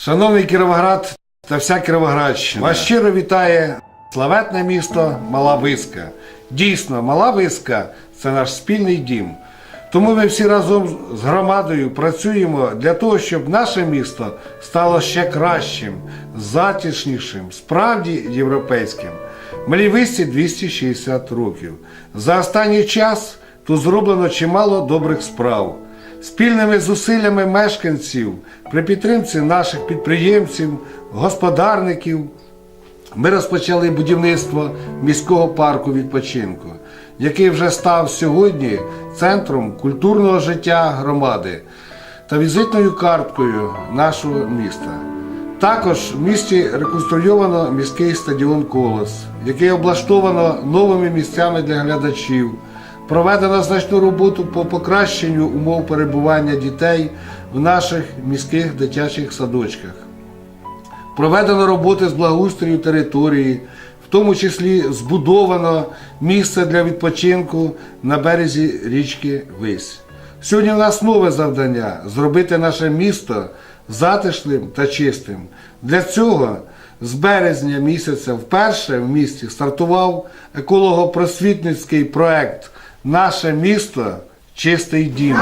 Шановний Кіровоград та вся Кіровоградщина, вас щиро вітає славетне місто Мала Виска. Дійсно, Мала Виска це наш спільний дім. Тому ми всі разом з громадою працюємо для того, щоб наше місто стало ще кращим, затишнішим, справді європейським. Малій Висці 260 років. За останній час тут зроблено чимало добрих справ. Спільними зусиллями мешканців при підтримці наших підприємців, господарників ми розпочали будівництво міського парку відпочинку, який вже став сьогодні центром культурного життя громади та візитною карткою нашого міста. Також в місті реконструйовано міський стадіон Колос, який облаштовано новими місцями для глядачів. Проведено значну роботу по покращенню умов перебування дітей в наших міських дитячих садочках. Проведено роботи з благоустрою території, в тому числі збудовано місце для відпочинку на березі річки Вись. Сьогодні у нас нове завдання зробити наше місто затишним та чистим. Для цього з березня місяця вперше в місті стартував еколого-просвітницький проект Наше місто чистий дім.